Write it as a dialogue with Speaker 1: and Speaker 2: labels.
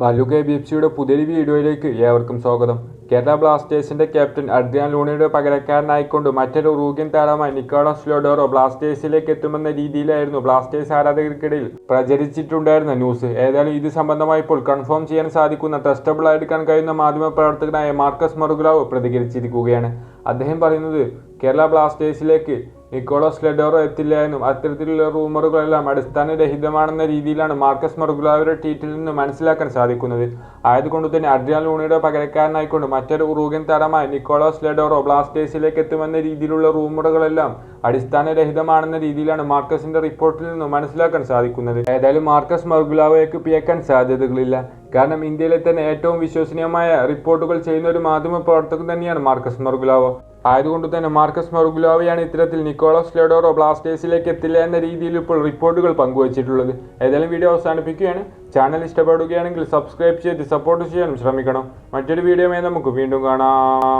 Speaker 1: Balu K B F സിയുടെ പുതിയൊരു വീഡിയോയിലേക്ക് ഏവർക്കും സ്വാഗതം. കേരള ബ്ലാസ്റ്റേഴ്സിന്റെ ക്യാപ്റ്റൻ അഡ്രിയാൻ ലൂണിയുടെ പകരക്കാരനായിക്കൊണ്ട് മറ്റൊരു റൂഗ്യൻ താരമായി നിക്കോളസ് ലോഡോറോ ബ്ലാസ്റ്റേഴ്സിലേക്ക് എത്തുമെന്ന രീതിയിലായിരുന്നു ബ്ലാസ്റ്റേഴ്സ് ആരാധകർക്കിടയിൽ പ്രചരിച്ചിട്ടുണ്ടായിരുന്ന ന്യൂസ്. ഏതായാലും ഇത് സംബന്ധമായി ഇപ്പോൾ കൺഫേം ചെയ്യാൻ സാധിക്കുന്ന ട്രസ്റ്റബിൾ എടുക്കാൻ കഴിയുന്ന മാധ്യമ പ്രവർത്തകനായ മാർക്കസ് മറുഗ്ലാവ് പ്രതികരിച്ചിരിക്കുകയാണ്. അദ്ദേഹം പറയുന്നത് കേരള ബ്ലാസ്റ്റേഴ്സിലേക്ക് നിക്കോളസ് ലെഡോറോ എത്തില്ല എന്നും അത്തരത്തിലുള്ള റൂമറുകളെല്ലാം അടിസ്ഥാനരഹിതമാണെന്ന രീതിയിലാണ് മാർക്കസ് മറുഗ്ലാവിയുടെ ട്വീറ്റിൽ നിന്ന് മനസ്സിലാക്കാൻ സാധിക്കുന്നത്. ആയതുകൊണ്ട് തന്നെ അഡ്രിയാൻ ലൂണിയുടെ പകരക്കാരനായിക്കൊണ്ട് മറ്റൊരു ഉറൂഗൻ താരമായ നിക്കോളോസ് ലെഡോറോ ബ്ലാസ്റ്റേഴ്സിലേക്ക് എത്തുമെന്ന രീതിയിലുള്ള റൂമറുകളെല്ലാം അടിസ്ഥാനരഹിതമാണെന്ന രീതിയിലാണ് മാർക്കസിന്റെ റിപ്പോർട്ടിൽ നിന്ന് മനസ്സിലാക്കാൻ സാധിക്കുന്നത്. ഏതായാലും മാർക്കസ് മർഗുലാവോയ്ക്ക് പിയക്കാൻ സാധ്യതകളില്ല. കാരണം ഇന്ത്യയിലെ തന്നെ ഏറ്റവും വിശ്വസനീയമായ റിപ്പോർട്ടുകൾ ചെയ്യുന്ന ഒരു മാധ്യമ പ്രവർത്തകൻ തന്നെയാണ് മാർക്കസ് മറുഗ്ലാവോ ആയതുകൊണ്ട് തന്നെ മാർക്കസ് മറുഗുലോവയാണ് ഇത്തരത്തിൽ നിക്കോളസ് ലെഡോറോ ബ്ലാസ്റ്റേഴ്സിലേക്ക് എത്തില്ല എന്ന രീതിയിൽ ഇപ്പോൾ റിപ്പോർട്ടുകൾ പങ്കുവച്ചിട്ടുള്ളത്. ഏതായാലും വീഡിയോ അവസാനിപ്പിക്കുകയാണ്. ചാനൽ ഇഷ്ടപ്പെടുകയാണെങ്കിൽ സബ്സ്ക്രൈബ് ചെയ്ത് സപ്പോർട്ട് ചെയ്യാനും ശ്രമിക്കണം. മറ്റൊരു വീഡിയോയുമായി നമുക്ക് വീണ്ടും കാണാം.